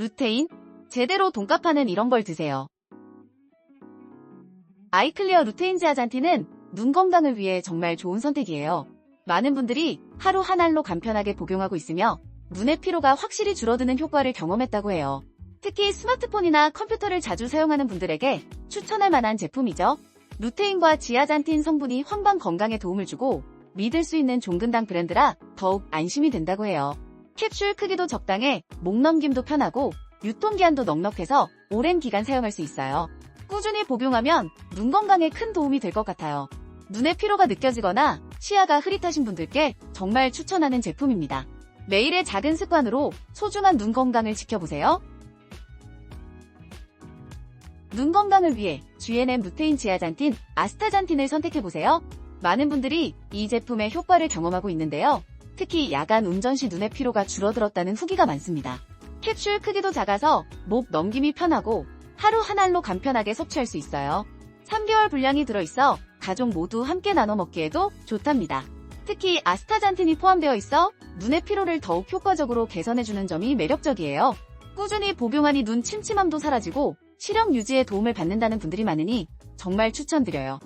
루테인, 제대로 돈값하는 이런 걸 드세요. 아이클리어 루테인 지아잔틴은 눈 건강을 위해 정말 좋은 선택이에요. 많은 분들이 하루 한 알로 간편하게 복용하고 있으며 눈의 피로가 확실히 줄어드는 효과를 경험했다고 해요. 특히 스마트폰이나 컴퓨터를 자주 사용하는 분들에게 추천할 만한 제품이죠. 루테인과 지아잔틴 성분이 황방 건강에 도움을 주고 믿을 수 있는 종근당 브랜드라 더욱 안심이 된다고 해요. 캡슐 크기도 적당해 목 넘김도 편하고 유통기한도 넉넉해서 오랜 기간 사용할 수 있어요. 꾸준히 복용하면 눈 건강에 큰 도움이 될 것 같아요. 눈의 피로가 느껴지거나 시야가 흐릿하신 분들께 정말 추천하는 제품입니다. 매일의 작은 습관으로 소중한 눈 건강을 지켜보세요. 눈 건강을 위해 GNM 루테인 지아잔틴, 아스타잔틴을 선택해보세요. 많은 분들이 이 제품의 효과를 경험하고 있는데요. 특히 야간 운전 시 눈의 피로가 줄어들었다는 후기가 많습니다. 캡슐 크기도 작아서 목 넘김이 편하고 하루 한 알로 간편하게 섭취할 수 있어요. 3개월 분량이 들어있어 가족 모두 함께 나눠 먹기에도 좋답니다. 특히 아스타잔틴이 포함되어 있어 눈의 피로를 더욱 효과적으로 개선해주는 점이 매력적이에요. 꾸준히 복용하니 눈 침침함도 사라지고 시력 유지에 도움을 받는다는 분들이 많으니 정말 추천드려요.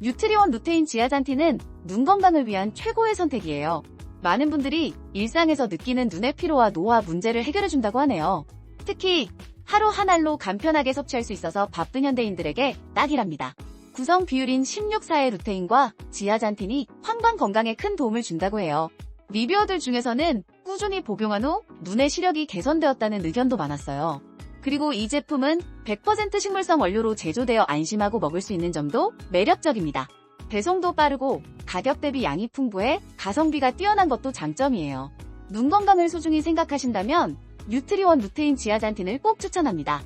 뉴트리원 루테인 지아잔틴은 눈 건강을 위한 최고의 선택이에요. 많은 분들이 일상에서 느끼는 눈의 피로와 노화 문제를 해결해준다고 하네요. 특히 하루 한 알로 간편하게 섭취할 수 있어서 바쁜 현대인들에게 딱이랍니다. 구성 비율인 16사의 루테인과 지아잔틴이 황방 건강에 큰 도움을 준다고 해요. 리뷰어들 중에서는 꾸준히 복용한 후 눈의 시력이 개선되었다는 의견도 많았어요. 그리고 이 제품은 100% 식물성 원료로 제조되어 안심하고 먹을 수 있는 점도 매력적입니다. 배송도 빠르고 가격 대비 양이 풍부해 가성비가 뛰어난 것도 장점이에요. 눈 건강을 소중히 생각하신다면 뉴트리원 루테인 지아잔틴을 꼭 추천합니다.